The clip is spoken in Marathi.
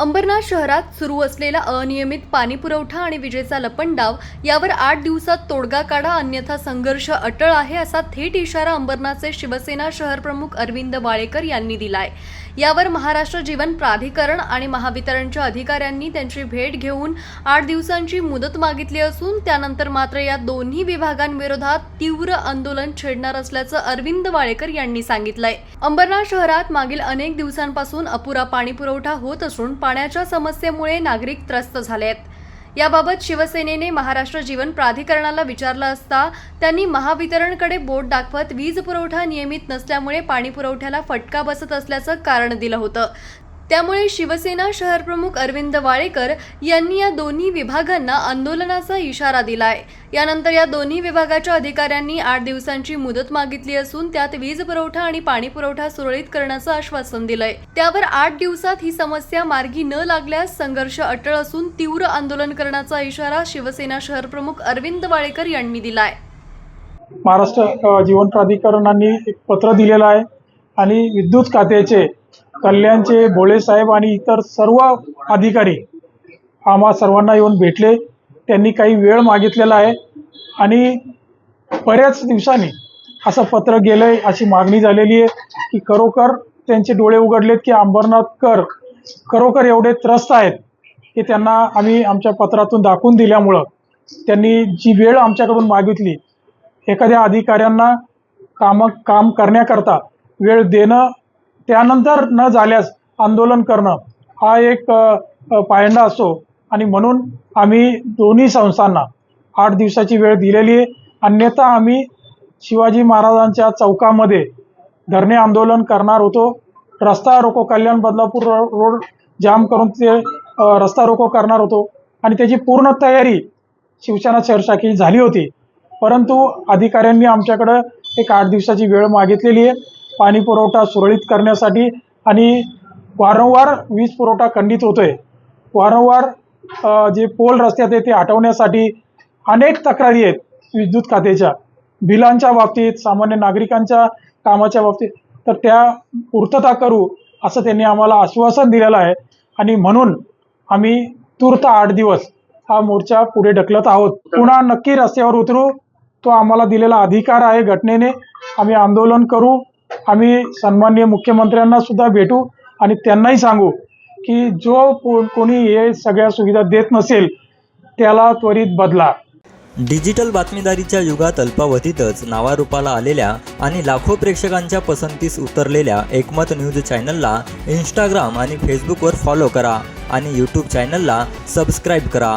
अंबरनाथ शहरात सुरू असलेला अनियमित पाणी पुरवठा आणि विजेचा लपंडाव यावर आठ दिवसात तोडगा काढा अन्यथा संघर्ष अटळ आहे असा थेट इशारा अंबरनाथचे शिवसेना शहरप्रमुख अरविंद वाळेकर यांनी दिलाय. यावर महाराष्ट्र जीवन प्राधिकरण आणि महावितरणच्या अधिकाऱ्यांनी त्यांची भेट घेऊन आठ दिवसांची मुदत मागितली असून त्यानंतर मात्र या दोन्ही विभागांविरोधात तीव्र आंदोलन छेडणार असल्याचं अरविंद वाळेकर यांनी सांगितलंय. अंबरनाथ शहरात मागील अनेक दिवसांपासून अपुरा पाणी पुरवठा होत असून पाण्याच्या समस्येमुळे नागरिक त्रस्त झाले आहेत याबाबत शिवसेनेने महाराष्ट्र जीवन प्राधिकरणाला विचारलं असता त्यांनी महावितरणकडे बोट दाखवत वीज पुरवठा नियमित नसल्यामुळे पाणी पुरवठ्याला फटका बसत असल्याचं कारण दिलं होतं. त्यामुळे शिवसेना शहरप्रमुख अरविंद वाळेकर यांनी या दोन्ही विभागांना आंदोलनाचा इशारा दिलाय. यानंतर या दोन्ही विभागाच्या अधिकाऱ्यांनी आठ दिवसांची मुदत मागितली असून त्यात वीज पुरवठा आणि पाणी पुरवठा सुरळीत करण्याचं आश्वासन दिलंय. त्यावर आठ दिवसात ही समस्या मार्गी न लागल्यास संघर्ष अटळ असून तीव्र आंदोलन करण्याचा इशारा शिवसेना शहरप्रमुख अरविंद वाळेकर यांनी दिलाय. महाराष्ट्र जीवन प्राधिकरणांनी एक पत्र दिलेलं आहे आणि विद्युत खात्याचे कल्याणचे भोळे साहेब आणि इतर सर्व अधिकारी आम्हा सर्वांना येऊन भेटले. त्यांनी काही वेळ मागितलेला आहे आणि बऱ्याच दिवसांनी असं पत्र गेलं आहे अशी मागणी झालेली आहे की खरोखर त्यांचे डोळे उघडलेत की अंबरनाथकर खरोखर एवढे त्रस्त आहेत की त्यांना आम्ही आमच्या पत्रातून दाखवून दिल्यामुळं त्यांनी जी वेळ आमच्याकडून मागितली एखाद्या अधिकाऱ्यांना काम काम करण्याकरता वेळ देणं त्यानंतर न झाल्यास आंदोलन करणं हा एक पायंडा असो आणि म्हणून आम्ही दोन्ही संस्थांना आठ दिवसाची वेळ दिलेली आहे. अन्यथा आम्ही शिवाजी महाराजांच्या चौकामध्ये धरणे आंदोलन करणार होतो. रस्ता रोको कल्याण बदलापूर रोड जाम करून ते रस्ता रोको करणार होतो. आणि त्याची पूर्ण तयारी शिवसेना शहर झाली होती. परंतु अधिकाऱ्यांनी आमच्याकडं एक आठ दिवसाची वेळ मागितलेली आहे. पाणी पुरवठा सुरळीत करण्यासाठी आणि वारंवार वीज पुरवठा खंडित होतोय. वारंवार जे पोल रस्त्यात आहे ते हटवण्यासाठी अनेक तक्रारी आहेत विद्युत खात्याच्या. बिलांच्या बाबतीत सामान्य नागरिकांच्या कामाच्या बाबतीत. तर त्या पूर्तता करू असं त्यांनी आम्हाला आश्वासन दिलेलं आहे आणि म्हणून आम्ही तूर्त आठ दिवस हा मोर्चा पुढे ढकलत आहोत. पुन्हा नक्की रस्त्यावर उतरू तो आम्हाला दिलेला अधिकार आहे घटनेने. आम्ही आंदोलन करू आम्ही सन्माननीय मुख्यमंत्र्यांना सुद्धा भेटू आणि त्यांनाही सांगू की जो को- कोणी हे सगळ्या सुविधा देत नसेल त्याला त्वरित बदला. डिजिटल बातमीदारीच्या युगात अल्पावधीतच नावारूपाला आलेल्या आणि लाखो प्रेक्षकांच्या पसंतीस उतरलेल्या एकमत न्यूज चॅनलला इंस्टाग्राम आणि फेसबुकवर फॉलो करा आणि यूट्यूब चॅनलला सबस्क्राईब करा.